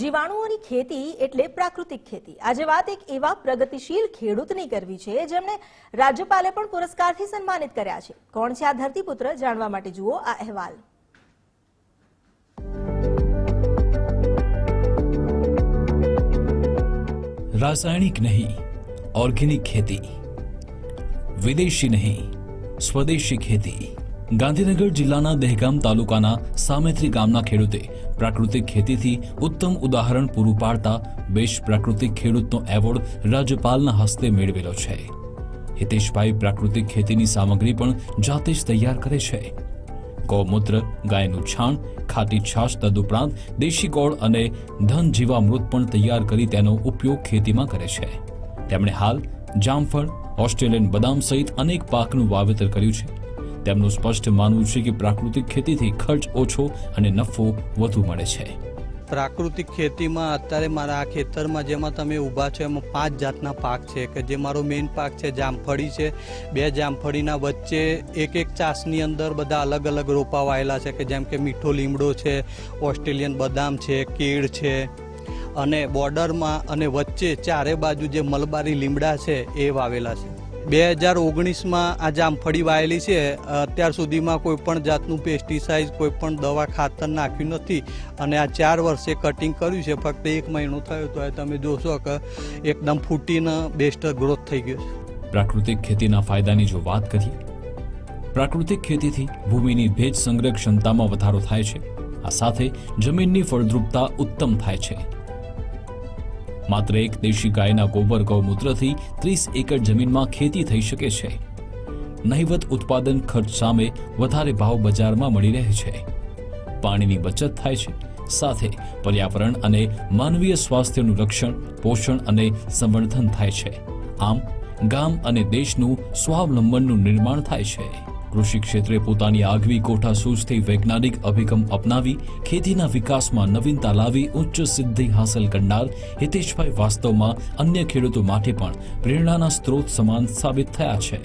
જીવાણુઓની ખેતી એટલે પ્રાકૃતિક ખેતી. આજે વાત એક એવા પ્રગતિશીલ ખેડૂતની કરવી છે જેમને રાજ્યપાલે પણ પુરસ્કારથી સન્માનિત કર્યા છે. કોણ છે આ ધરતીપુત્ર જાણવા માટે જુઓ આ અહેવાલ. રાસાયણિક નહીં, ઓર્ગેનિક ખેતી. વિદેશી નહીં, સ્વદેશી ખેતી. ગાંધીનગર જિલ્લાના દહેગામ તાલુકાના સામેત્રી ગામના ખેડૂતે પ્રાકૃતિક ખેતીથી ઉત્તમ ઉદાહરણ પૂરું પાડતા બેસ્ટ પ્રાકૃતિક ખેડૂતનો એવોર્ડ રાજ્યપાલના હસ્તે મેળવેલો છે. હિતેશભાઈ પ્રાકૃતિક ખેતીની સામગ્રી પણ જાતે જ તૈયાર કરે છે. ગૌમૂત્ર, ગાયનું છાણ, ખાટી છાશ તદુપરાંત દેશી ગોળ અને ધન જીવામૃત પણ તૈયાર કરી તેનો ઉપયોગ ખેતીમાં કરે છે. તેમણે હાલ જામફળ, ઓસ્ટ્રેલિયન બદામ સહિત અનેક પાકનું વાવેતર કર્યું છે. તેમનું સ્પષ્ટ માનવું છે કે પ્રાકૃતિક ખેતીથી ખર્ચ ઓછો અને નફો વધુ મળે છે. પ્રાકૃતિક ખેતીમાં અત્યારે મારા આ ખેતરમાં જેમાં તમે ઊભા છો, એમાં પાંચ જાતના પાક છે. કે જે મારો મેઇન પાક છે, જામફળી છે. બે જામફળીના વચ્ચે એક એક ચાસની અંદર બધા અલગ અલગ રોપા વાયેલા છે, કે જેમ કે મીઠો લીમડો છે, ઓસ્ટ્રેલિયન બદામ છે, કેળ છે. અને બોર્ડરમાં અને વચ્ચે ચારે બાજુ જે મલબારી લીમડા છે, એ વાવેલા છે. બે હજાર ઓગણીસમાં આ જામફળી વાયેલી છે. અત્યાર સુધીમાં કોઈ પણ જાતનું પેસ્ટિસાઇડ, કોઈ પણ દવા ખાતર નાખ્યું નથી. અને આ ચાર વર્ષે કટિંગ કર્યું છે. ફક્ત એક મહિનો થયો તો તમે જોશો કે એકદમ ફૂટીને બેસ્ટ ગ્રોથ થઈ ગયો છે. પ્રાકૃતિક ખેતીના ફાયદાની જો વાત કરીએ, પ્રાકૃતિક ખેતીથી ભૂમિની ભેજ સંગ્રહ ક્ષમતામાં વધારો થાય છે. આ સાથે જમીનની ફળદ્રુપતા ઉત્તમ થાય છે. માત્ર એક દેશી ગાયના ગોબર ગૌમૂત્રથી ત્રીસ એકર જમીનમાં ખેતી થઈ શકે છે. નહિવત ઉત્પાદન ખર્ચ સામે વધારે ભાવ બજારમાં મળી રહે છે. પાણીની બચત થાય છે. સાથે પર્યાવરણ અને માનવીય સ્વાસ્થ્યનું રક્ષણ, પોષણ અને સંવર્ધન થાય છે. આમ ગામ અને દેશનું સ્વાવલંબનનું નિર્માણ થાય છે. કૃષિ ક્ષેત્રે પોતાની આગવી કોઠા સૂઝથી વૈજ્ઞાનિક અભિગમ અપનાવી, ખેતીના વિકાસમાં નવીનતા લાવી, ઉચ્ચ સિદ્ધિ હાંસલ કરનાર હિતેશભાઈ વાસ્તવમાં અન્ય ખેડૂતો માટે પણ પ્રેરણાના સ્ત્રોત સમાન સાબિત થયા છે.